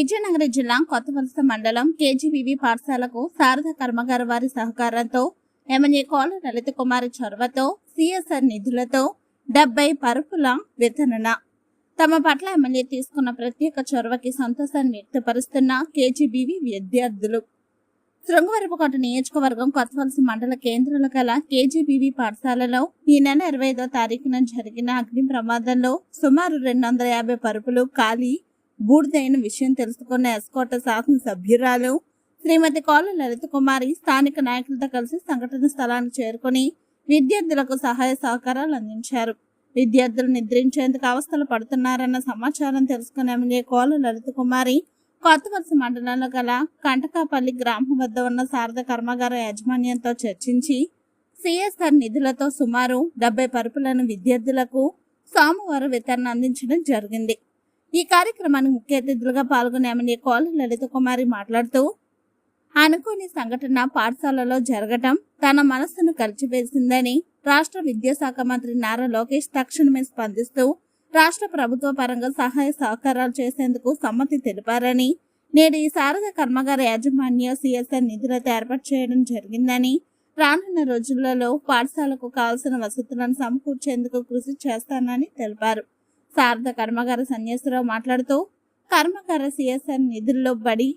విజయనగరం జిల్లా కొత్తవలస మండలం కేజీబీవీ పాఠశాలకు శారద కర్మగారు వారి సహకారంతో ఎమ్మెల్యే కోల లలిత కుమారి చొరవతో సిఎస్ఆర్ నిధులతో డెబ్బై పరుపుల వితరణ. తమ పట్ల ఎమ్మెల్యే తీసుకున్న ప్రత్యేక చొరవకి సంతోషాన్ని వ్యక్తపరుస్తున్న కేజీబీవీ విద్యార్థులు. శృంగవరపుకోట నియోజకవర్గం కొత్తవలస మండల కేంద్రంలో గల కేజీబీవీ పాఠశాలలో ఈ నెల ఇరవై ఐదో తారీఖున జరిగిన అగ్ని ప్రమాదంలో సుమారు రెండు వందల యాభై పరుపులు ఖాళీ బూడిదైన విషయం తెలుసుకున్న ఎస్కోట శాసన సభ్యురాలు శ్రీమతి కోల లలిత కుమారి స్థానిక నాయకులతో కలిసి సంఘటన స్థలానికి చేరుకుని విద్యార్థులకు సహాయ సహకారాలు అందించారు. విద్యార్థులు నిద్రించేందుకు అవస్థలు పడుతున్నారన్న సమాచారం తెలుసుకున్న ఎమ్మెల్యే కోల లలిత కుమారి కొత్తవలస మండలంలో గల కంటకాపల్లి గ్రామం వద్ద ఉన్న శారద కర్మాగార యాజమాన్యంతో చర్చించి సిఎస్ఆర్ నిధులతో సుమారు డెబ్బై పరుపులను విద్యార్థులకు సోమవారం వితరణ అందించడం జరిగింది. ఈ కార్యక్రమానికి ముఖ్య అతిథులుగా పాల్గొన్న ఎమ్మెల్యే కోల లలిత కుమారి మాట్లాడుతూ అనుకోని సంఘటన పాఠశాలలో జరగటం తన మనస్సును కలిచివేసిందని రాష్ట్ర విద్యాశాఖ మంత్రి నారా లోకేష్ తక్షణమే స్పందిస్తూ రాష్ట్ర ప్రభుత్వ పరంగా సహాయ సహకారాలు చేసేందుకు సమ్మతి తెలిపారని నేడు ఈ శారద కర్మగార యాజమాన్య సిఎస్ఆర్ నిధులతో ఏర్పాటు చేయడం జరిగిందని రానున్న రోజులలో పాఠశాలకు కావాల్సిన వసతులను సమకూర్చేందుకు కృషి చేస్తానని తెలిపారు. శారద కర్మగార సన్యాసరావు మాట్లాడుతూ కర్మగార సిఎస్ఆర్ నిధుల్లో బడి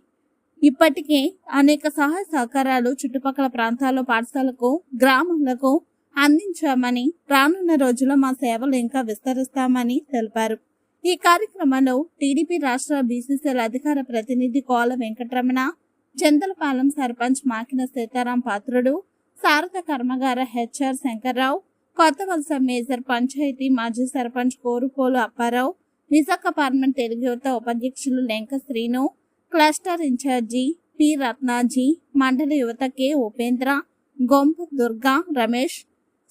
ఇప్పటికే అనేక సహాయ సహకారాలు చుట్టుపక్కల ప్రాంతాల్లో పాఠశాలకు గ్రామాలకు అందించామని రానున్న రోజుల్లో మా సేవలు ఇంకా విస్తరిస్తామని తెలిపారు. ఈ కార్యక్రమంలో టీడీపీ రాష్ట్ర బీసీసీఎల్ అధికార ప్రతినిధి కోల వెంకటరమణ చందలపాలెం సర్పంచ్ మాకిన సీతారాం పాత్రుడు శారద కర్మగార హెచ్ఆర్ శంకర్రావు కొత్త వలస మేజర్ పంచాయతీ మాజీ సర్పంచ్ కోరుకోలు అప్పారావు విశాఖపట్నం తెలుగు యువత ఉపాధ్యక్షులు Lenka Srinu cluster incharge P Ratnaji మండల యువత K Upendra Gompu Durga Ramesh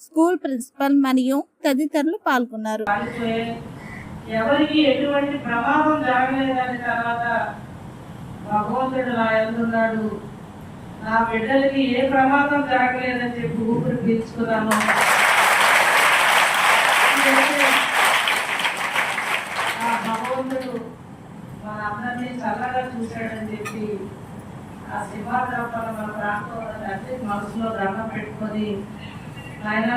school principal మరియు తదితరులు పాల్గొన్నారు. ఎవరికి ఎటువంటి ప్రమాదం జరగలేదని తర్వాత భగవంతుడు నా ఎందున్నాడు నా బిడ్డలకి ఏ ప్రమాదం జరగలేదని చెప్పి ఊపిరి పీల్చుకున్నాను ఎందుకంటే ఆ మా మన అందరినీ చల్లగా చూశాడని చెప్పి ఆ సింహాద్రపల మన ప్రాంతంలో తల్లి మనసులో దండం పెట్టుకొని ఆయన